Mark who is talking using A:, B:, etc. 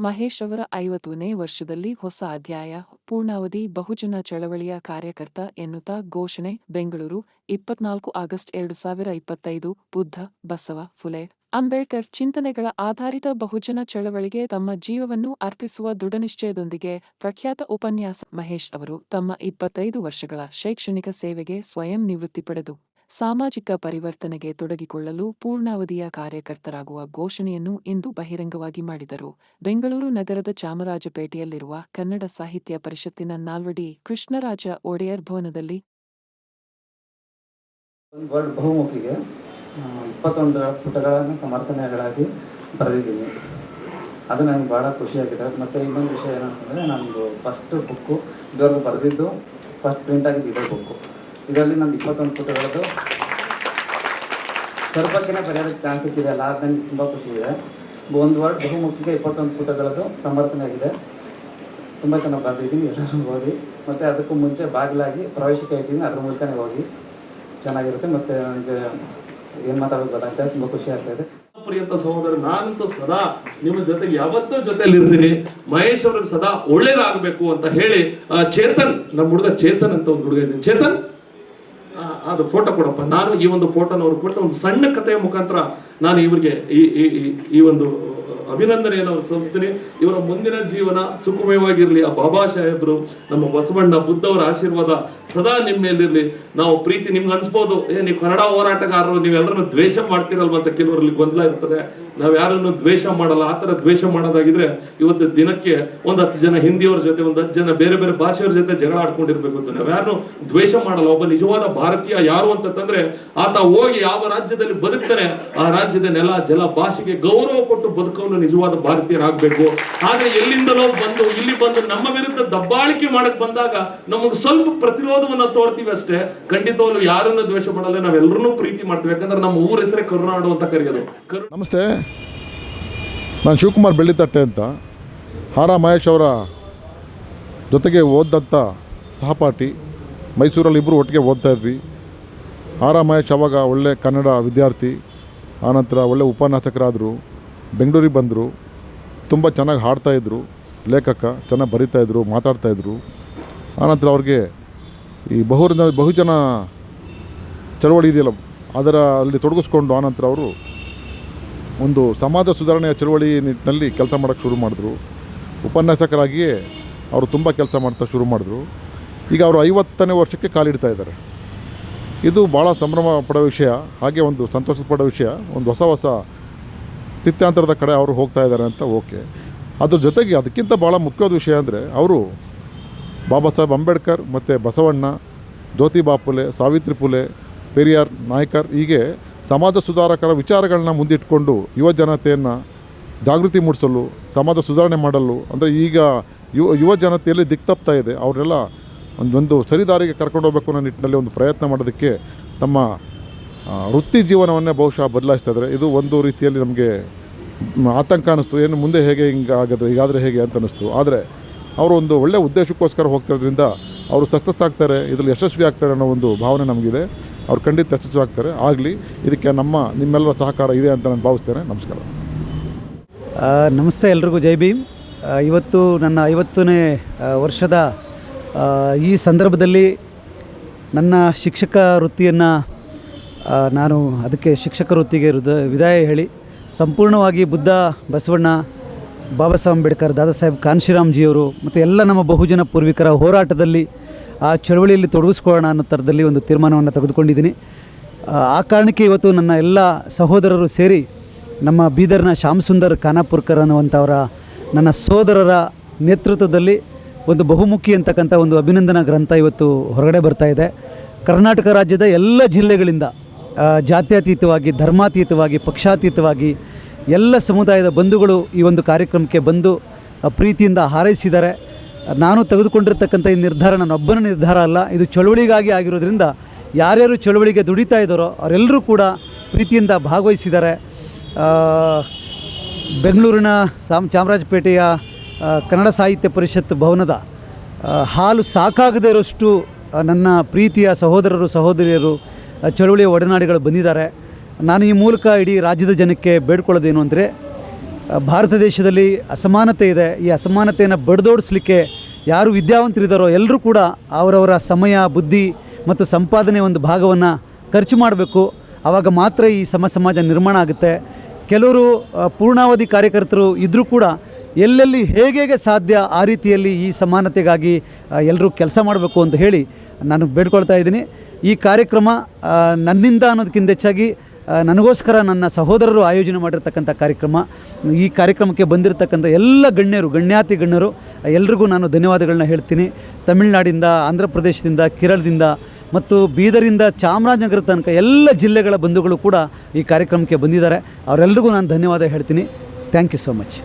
A: ಮಹೇಶ್ ಅವರ ಐವತ್ತನೇ ವರ್ಷದಲ್ಲಿ ಹೊಸ ಅಧ್ಯಾಯ, ಪೂರ್ಣಾವಧಿ, ಬಹುಜನ ಚಳವಳಿಯ ಕಾರ್ಯಕರ್ತ ಎನ್ನುತ್ತಾ ಘೋಷಣೆ, ಬೆಂಗಳೂರು, ಇಪ್ಪತ್ನಾಲ್ಕು ಆಗಸ್ಟ್ ಎರಡು ಸಾವಿರ ಇಪ್ಪತ್ತೈದು, ಬುದ್ಧ, ಬಸವ, ಫುಲೆ, ಅಂಬೇಡ್ಕರ್ ಚಿಂತನೆಗಳ ಆಧಾರಿತ ಬಹುಜನ ಚಳವಳಿಗೆ ತಮ್ಮ ಜೀವವನ್ನು ಅರ್ಪಿಸುವ ದೃಢನಿಶ್ಚಯದೊಂದಿಗೆ ಪ್ರಖ್ಯಾತ ಉಪನ್ಯಾಸ ಮಹೇಶ್ ಅವರು ತಮ್ಮ ಇಪ್ಪತ್ತೈದು ವರ್ಷಗಳ ಶೈಕ್ಷಣಿಕ ಸೇವೆಗೆ ಸ್ವಯಂ ನಿವೃತ್ತಿ ಪಡೆದು. ಸಾಮಾಜಿಕ ಪರಿವರ್ತನೆಗೆ ತೊಡಗಿಕೊಳ್ಳಲು ಪೂರ್ಣಾವಧಿಯ ಕಾರ್ಯಕರ್ತರಾಗುವ ಘೋಷಣೆಯನ್ನು ಇಂದು ಬಹಿರಂಗವಾಗಿ ಮಾಡಿದರು. ಬೆಂಗಳೂರು ನಗರದ ಚಾಮರಾಜಪೇಟೆಯಲ್ಲಿರುವ ಕನ್ನಡ ಸಾಹಿತ್ಯ ಪರಿಷತ್ತಿನ ನಾಲ್ವಡಿ ಕೃಷ್ಣರಾಜ ಒಡೆಯರ್ ಭವನದಲ್ಲಿ
B: ಬಹುಮುಖಿಗೆ ಇಪ್ಪತ್ತೊಂದರ ಇಪ್ಪತ್ತೊಂದು ಪುಟಗಳನ್ನು ಸಮರ್ಥನೆಗಳಾಗಿ ಬರೆದಿದ್ದೀನಿ. ಅದು ನನಗೆ ಭಾಳ ಖುಷಿಯಾಗಿದೆ. ಮತ್ತು ಇನ್ನೊಂದು ವಿಷಯ ಏನಂತಂದರೆ ನಮ್ಮದು ಫಸ್ಟ್ ಬುಕ್ಕು ಇದುವರೆಗೂ ಬರೆದಿದ್ದು ಫಸ್ಟ್ ಪ್ರಿಂಟ್ ಆಗಿದ್ದು ಇದೇ ಬುಕ್ಕು ಇದರಲ್ಲಿ ನಂದು ಇಪ್ಪತ್ತೊಂದು ಪುಟಗಳದ್ದು ಸರ್ಪಕ್ಕಿನ ಬರೆಯೋದಕ್ಕೆ ಚಾನ್ಸ್ ಸಿಕ್ಕಿದೆಯಲ್ಲ ಅದು ನನಗೆ ತುಂಬ ಖುಷಿ ಇದೆ. ಒಂದು ವರ್ಡ್ ಬಹುಮುಖಿಗೆ ಇಪ್ಪತ್ತೊಂದು ಪುಟಗಳದ್ದು ಸಮರ್ಥನೆ ಆಗಿದೆ. ತುಂಬ ಚೆನ್ನಾಗಿ ಬರೆದಿದ್ದೀನಿ, ಎಲ್ಲರೂ ಓದಿ. ಮತ್ತು ಅದಕ್ಕೂ ಮುಂಚೆ ಬಾಗಿಲಾಗಿ ಪ್ರವೇಶಕ್ಕೆ ಇಟ್ಟಿದ್ದೀನಿ, ಅದ್ರ ಮೂಲಕನೇ ಹೋಗಿ ಚೆನ್ನಾಗಿರುತ್ತೆ, ಮತ್ತು ನನಗೆ ಏನು ಮಾತಾಡೋದು ಗೊತ್ತಾಗ್ತಾ ತುಂಬ ಖುಷಿ ಆಗ್ತಾ ಇದೆ.
C: ಪ್ರಿಯಂತ ಸಹೋದರ, ನಾನಂತೂ ಸದಾ ನಿಮ್ಮ ಜೊತೆಗೆ ಯಾವತ್ತೂ ಜೊತೆಲಿ ಇರ್ತೀನಿ ಮಹೇಶ್ ಅವ್ರಿಗೆ ಸದಾ ಒಳ್ಳೇದಾಗಬೇಕು ಅಂತ ಹೇಳಿ ಚೇತನ್, ನಮ್ಮ ಹುಡುಗ ಚೇತನ್ ಅಂತ ಒಂದು ಹುಡುಗ ಇದ್ದೀನಿ. ಚೇತನ್? ಅದು ಫೋಟೋ ಕೊಡಪ್ಪ. ನಾನು ಈ ಒಂದು ಫೋಟೋನ ಅವ್ರಿಗೆ ಕೊಟ್ಟು ಒಂದು ಸಣ್ಣ ಕಥೆಯ ಮುಖಾಂತರ ನಾನು ಇವರಿಗೆ ಈ- ಈ ಒಂದು ಅಭಿನಂದನೆಯನ್ನು ಸಲ್ಲಿಸ್ತೀನಿ. ಇವರ ಮುಂದಿನ ಜೀವನ ಸುಖಮಯವಾಗಿರಲಿ. ಆ ಬಾಬಾ ಸಾಹೇಬ್ರು, ನಮ್ಮ ಬಸವಣ್ಣ ಬುದ್ಧವರ ಆಶೀರ್ವಾದ ಸದಾ ನಿಮ್ಮ ಮೇಲಿರಲಿ ನಾವು ಪ್ರೀತಿ ನಿಮ್ಗೆ ಅನ್ಸ್ಬೋದು. ಏ, ನೀವು ಕನ್ನಡ ಹೋರಾಟಗಾರರು, ನೀವೆಲ್ಲರನ್ನು ದ್ವೇಷ ಮಾಡ್ತಿರಲ್ವ ಅಂತ ಕೆಲವರಲ್ಲಿ ಗೊಂದಲ ಇರ್ತದೆ. ನಾವು ಯಾರನ್ನು ದ್ವೇಷ ಮಾಡಲ್ಲ, ಆ ಥರ ದ್ವೇಷ ಮಾಡೋದಾಗಿದ್ರೆ ಇವತ್ತು ದಿನಕ್ಕೆ ಒಂದು ಹತ್ತು ಜನ ಹಿಂದಿಯವ್ರ ಜೊತೆ, ಒಂದು ಹತ್ತು ಜನ ಬೇರೆ ಬೇರೆ ಭಾಷೆಯವ್ರ ಜೊತೆ ಜಗಳ ಆಡ್ಕೊಂಡಿರ್ಬೇಕು ಅಂತ. ನಾವು ಯಾರನ್ನು ದ್ವೇಷ ಮಾಡಲ್ಲ. ಒಬ್ಬ ನಿಜವಾದ ಭಾರತೀಯ ಯಾರು ಅಂತಂದ್ರೆ ಆತ ಹೋಗಿ ಯಾವ ರಾಜ್ಯದಲ್ಲಿ ಬದುಕ್ತಾನೆ, ಆ ರಾಜ್ಯದ ನೆಲ, ಜಲ, ಭಾಷೆಗೆ ಗೌರವ ಕೊಟ್ಟು ಬದುಕವನು ನಿಜವಾದ ಭಾರತೀಯರಾಗಬೇಕು ಆದರೆ ಎಲ್ಲಿಂದಲೋ ಬಂದು, ಇಲ್ಲಿ ಬಂದು ನಮ್ಮ ವಿರುದ್ಧ ದಬ್ಬಾಳಿಕೆ ಮಾಡಕ್ ಬಂದಾಗ ನಮಗೆ ಸ್ವಲ್ಪ ಪ್ರತಿರೋಧವನ್ನು ತೋರ್ತೀವಿ ಅಷ್ಟೇ. ಖಂಡಿತವಾಗ್ಲು ಯಾರನ್ನ ದ್ವೇಷ ಮಾಡಲ್ಲ ನಾವೆಲ್ಲರೂ ಪ್ರೀತಿ ಮಾಡ್ತೀವಿ. ಯಾಕಂದ್ರೆ ನಮ್ಮ ಊರ ಹೆಸರೇ ಕರುನಾಡು ಅಂತ ಕರೆಯೋದು. ಕರು
D: ನಮಸ್ತೆ. ನಾನು ಶಿವಕುಮಾರ್ ಬೆಳ್ಳಿತಟ್ಟೆ ಅಂತ. ಹಾರ ಮಹೇಶ್ ಅವರ ಜೊತೆಗೆ ಓದ್ದಂಥ ಸಹಪಾಠಿ. ಮೈಸೂರಲ್ಲಿ ಇಬ್ಬರು ಒಟ್ಟಿಗೆ ಓದ್ತಾ ಇದ್ವಿ. ಹಾರ ಮಹೇಶ್ ಅವಾಗ ಒಳ್ಳೆ ಕನ್ನಡ ವಿದ್ಯಾರ್ಥಿ, ಆನಂತರ ಒಳ್ಳೆ ಉಪನ್ಯಾಸಕರಾದರು. ಬೆಂಗಳೂರಿಗೆ ಬಂದರು, ತುಂಬ ಚೆನ್ನಾಗಿ ಹಾಡ್ತಾಯಿದ್ರು ಲೇಖಕ ಚೆನ್ನಾಗಿ ಬರಿತಾಯಿದ್ರು ಮಾತಾಡ್ತಾಯಿದ್ರು ಆನಂತರ ಅವ್ರಿಗೆ ಈ ಬಹುಜನ ಬಹುಜನ ಚಳವಳಿ ಇದೆಯಲ್ಲ, ಅದರ ಅಲ್ಲಿ ತೊಡಗಿಸ್ಕೊಂಡು ಆನಂತರ ಅವರು ಒಂದು ಸಮಾಜ ಸುಧಾರಣೆಯ ಚಳವಳಿ ನಿಟ್ಟಿನಲ್ಲಿ ಕೆಲಸ ಮಾಡೋಕ್ಕೆ ಶುರು ಮಾಡಿದ್ರು. ಉಪನ್ಯಾಸಕರಾಗಿಯೇ ಅವರು ತುಂಬ ಕೆಲಸ ಮಾಡ್ತಾ ಶುರು ಮಾಡಿದ್ರು. ಈಗ ಅವರು ಐವತ್ತನೇ ವರ್ಷಕ್ಕೆ ಕಾಲಿಡ್ತಾ ಇದ್ದಾರೆ. ಇದು ಭಾಳ ಸಂಭ್ರಮ ಪಡೋ ವಿಷಯ, ಹಾಗೆ ಒಂದು ಸಂತೋಷ ಪಡೋ ವಿಷಯ, ಒಂದು ಹೊಸ ಹೊಸ ಸ್ಥಿತ್ಯಾಂತರದ ಕಡೆ ಅವರು ಹೋಗ್ತಾ ಇದ್ದಾರೆ ಅಂತ ಓಕೆ. ಅದ್ರ ಜೊತೆಗೆ ಅದಕ್ಕಿಂತ ಭಾಳ ಮುಖ್ಯವಾದ ವಿಷಯ ಅಂದರೆ ಅವರು ಬಾಬಾ ಸಾಹೇಬ್ ಅಂಬೇಡ್ಕರ್ ಮತ್ತು ಬಸವಣ್ಣ ಜ್ಯೋತಿಬಾ ಫುಲೆ ಸಾವಿತ್ರಿ ಫುಲೆ ಪೆರಿಯಾರ್ ನಾಯ್ಕರ್ ಹೀಗೆ ಸಮಾಜ ಸುಧಾರಕರ ವಿಚಾರಗಳನ್ನ ಮುಂದಿಟ್ಕೊಂಡು ಯುವ ಜನತೆಯನ್ನು ಜಾಗೃತಿ ಮೂಡಿಸಲು, ಸಮಾಜ ಸುಧಾರಣೆ ಮಾಡಲು ಅಂದರೆ ಈಗ ಯುವ ಯುವ ಜನತೆಯಲ್ಲಿ ದಿಕ್ತಪ್ತಾ ಇದೆ. ಅವರೆಲ್ಲ ಒಂದೊಂದು ಸರಿದಾರಿಗೆ ಕರ್ಕೊಂಡು ಹೋಗಬೇಕು ಅನ್ನೋ ನಿಟ್ಟಿನಲ್ಲಿ ಒಂದು ಪ್ರಯತ್ನ ಮಾಡೋದಕ್ಕೆ ತಮ್ಮ ವೃತ್ತಿ ಜೀವನವನ್ನೇ ಬಹುಶಃ ಬದಲಾಯಿಸ್ತಾ ಇದ್ದಾರೆ. ಇದು ಒಂದು ರೀತಿಯಲ್ಲಿ ನಮಗೆ ಆತಂಕ ಅನ್ನಿಸ್ತು. ಏನು ಮುಂದೆ ಹೇಗೆ ಹಿಂಗೆ ಆಗಿದ್ರೆ ಹೀಗಾದರೆ ಹೇಗೆ ಅಂತ ಅನ್ನಿಸ್ತು. ಆದರೆ ಅವರು ಒಂದು ಒಳ್ಳೆಯ ಉದ್ದೇಶಕ್ಕೋಸ್ಕರ ಹೋಗ್ತಿರೋದ್ರಿಂದ ಅವರು ಸಕ್ಸಸ್ ಆಗ್ತಾರೆ, ಇದರಲ್ಲಿ ಯಶಸ್ವಿ ಆಗ್ತಾರೆ ಅನ್ನೋ ಒಂದು ಭಾವನೆ ನಮಗಿದೆ. ಅವ್ರು ಖಂಡಿತ ಯಶಸ್ವಿ ಆಗ್ತಾರೆ. ಆಗಲಿ, ಇದಕ್ಕೆ ನಮ್ಮ, ನಿಮ್ಮೆಲ್ಲರ ಸಹಕಾರ ಇದೆ ಅಂತ ನಾನು ಭಾವಿಸ್ತೇನೆ. ನಮಸ್ಕಾರ.
E: ನಮಸ್ತೆ ಎಲ್ರಿಗೂ. ಜೈ ಭೀಮ್. ಇವತ್ತು ನನ್ನ ಐವತ್ತನೇ ವರ್ಷದ ಈ ಸಂದರ್ಭದಲ್ಲಿ ನನ್ನ ಶಿಕ್ಷಕ ವೃತ್ತಿಯನ್ನು ನಾನು ಅದಕ್ಕೆ ಶಿಕ್ಷಕ ವೃತ್ತಿಗೆ ಹೃದ ವಿದಾಯ ಹೇಳಿ. ಸಂಪೂರ್ಣವಾಗಿ ಬುದ್ಧ ಬಸವಣ್ಣ ಬಾಬಾ ಸಾಹೇಬ್ ಅಂಬೇಡ್ಕರ್ ದಾದಾ ಸಾಹೇಬ್ ಕಾನ್ಶಿರಾಮ್ಜಿಯವರು ಮತ್ತು ಎಲ್ಲ ನಮ್ಮ ಬಹುಜನ ಪೂರ್ವಿಕರ ಹೋರಾಟದಲ್ಲಿ ಆ ಚಳವಳಿಯಲ್ಲಿ ತೊಡಗಿಸ್ಕೊಳ್ಳೋಣ ಅನ್ನೋ ಥರದಲ್ಲಿ ಒಂದು ತೀರ್ಮಾನವನ್ನು ತೆಗೆದುಕೊಂಡಿದ್ದೀನಿ. ಆ, ಕಾರಣಕ್ಕೆ ಇವತ್ತು ನನ್ನ ಎಲ್ಲ ಸಹೋದರರು ಸೇರಿ ನಮ್ಮ ಬೀದರ್ನ ಶ್ಯಾಮ್ ಸುಂದರ್ ಖಾನಾಪುರ್ಕರ್ ಅನ್ನುವಂಥವರ ನನ್ನ ಸೋದರರ ನೇತೃತ್ವದಲ್ಲಿ ಒಂದು ಬಹುಮುಖಿ ಅಂತಕ್ಕಂಥ ಒಂದು ಅಭಿನಂದನಾ ಗ್ರಂಥ ಇವತ್ತು ಹೊರಗಡೆ ಬರ್ತಾ ಇದೆ. ಕರ್ನಾಟಕ ರಾಜ್ಯದ ಎಲ್ಲ ಜಿಲ್ಲೆಗಳಿಂದ ಜಾತ್ಯತೀತವಾಗಿ, ಧರ್ಮಾತೀತವಾಗಿ, ಪಕ್ಷಾತೀತವಾಗಿ ಎಲ್ಲ ಸಮುದಾಯದ ಬಂಧುಗಳು ಈ ಒಂದು ಕಾರ್ಯಕ್ರಮಕ್ಕೆ ಬಂದು ಪ್ರೀತಿಯಿಂದ ಹಾರೈಸಿದ್ದಾರೆ. ನಾನು ತೆಗೆದುಕೊಂಡಿರ್ತಕ್ಕಂಥ ಈ ನಿರ್ಧಾರ ನನ್ನೊಬ್ಬನ ನಿರ್ಧಾರ ಅಲ್ಲ, ಇದು ಚಳುವಳಿಗಾಗಿ ಆಗಿರೋದ್ರಿಂದ ಯಾರ್ಯಾರು ಚಳುವಳಿಗೆ ದುಡಿತಾ ಇದ್ದಾರೋ ಅವರೆಲ್ಲರೂ ಕೂಡ ಪ್ರೀತಿಯಿಂದ ಭಾಗವಹಿಸಿದ್ದಾರೆ. ಬೆಂಗಳೂರಿನ ಸಾಮ್, ಚಾಮರಾಜಪೇಟೆಯ ಕನ್ನಡ ಸಾಹಿತ್ಯ ಪರಿಷತ್ ಭವನದ ಹಾಲು ಸಾಕಾಗದೇ ಇರೋಷ್ಟು ನನ್ನ ಪ್ರೀತಿಯ ಸಹೋದರರು, ಸಹೋದರಿಯರು ಆ, ಚಳುವಳಿಯ ಒಡನಾಡಿಗಳು ಬಂದಿದ್ದಾರೆ. ನಾನು ಈ ಮೂಲಕ ಇಡೀ ರಾಜ್ಯದ ಜನಕ್ಕೆ ಬೇಡ್ಕೊಳ್ಳೋದೇನು ಅಂದರೆ ಭಾರತ ದೇಶದಲ್ಲಿ ಅಸಮಾನತೆ ಇದೆ. ಈ ಅಸಮಾನತೆಯನ್ನು ಬಡಿದೋಡಿಸ್ಲಿಕ್ಕೆ ಯಾರು ವಿದ್ಯಾವಂತರಿದ್ದಾರೋ ಎಲ್ಲರೂ ಕೂಡ ಅವರವರ ಸಮಯ ಬುದ್ಧಿ ಮತ್ತು ಸಂಪಾದನೆ ಒಂದು ಭಾಗವನ್ನು ಖರ್ಚು ಮಾಡಬೇಕು. ಆವಾಗ ಮಾತ್ರ ಈ ಸಮ ಸಮಾಜ ನಿರ್ಮಾಣ ಆಗುತ್ತೆ. ಕೆಲವರು ಪೂರ್ಣಾವಧಿ ಕಾರ್ಯಕರ್ತರು ಇದ್ದರೂ ಕೂಡ ಎಲ್ಲೆಲ್ಲಿ ಹೇಗೆ ಸಾಧ್ಯ ಆ ರೀತಿಯಲ್ಲಿ ಈ ಸಮಾನತೆಗಾಗಿ ಎಲ್ಲರೂ ಕೆಲಸ ಮಾಡಬೇಕು ಅಂತ ಹೇಳಿ ನಾನು ಬೇಡ್ಕೊಳ್ತಾ ಇದ್ದೀನಿ. ಈ ಕಾರ್ಯಕ್ರಮ ನನ್ನಿಂದ ಅನ್ನೋದಕ್ಕಿಂತ ಹೆಚ್ಚಾಗಿ ನನಗೋಸ್ಕರ ನನ್ನ ಸಹೋದರರು ಆಯೋಜನೆ ಮಾಡಿರ್ತಕ್ಕಂಥ ಕಾರ್ಯಕ್ರಮ. ಈ ಕಾರ್ಯಕ್ರಮಕ್ಕೆ ಬಂದಿರತಕ್ಕಂಥ ಎಲ್ಲ ಗಣ್ಯರು, ಗಣ್ಯಾತಿ ಗಣ್ಯರು, ಎಲ್ರಿಗೂ ನಾನು ಧನ್ಯವಾದಗಳನ್ನ ಹೇಳ್ತೀನಿ. ತಮಿಳುನಾಡಿಂದ ಆಂಧ್ರ ಪ್ರದೇಶದಿಂದ ಕೇರಳದಿಂದ ಮತ್ತು ಬೀದರಿಂದ ಚಾಮರಾಜನಗರ ತನಕ ಎಲ್ಲ ಜಿಲ್ಲೆಗಳ ಬಂಧುಗಳು ಕೂಡ ಈ ಕಾರ್ಯಕ್ರಮಕ್ಕೆ ಬಂದಿದ್ದಾರೆ. ಅವರೆಲ್ಲರಿಗೂ ನಾನು ಧನ್ಯವಾದ ಹೇಳ್ತೀನಿ. Thank you so much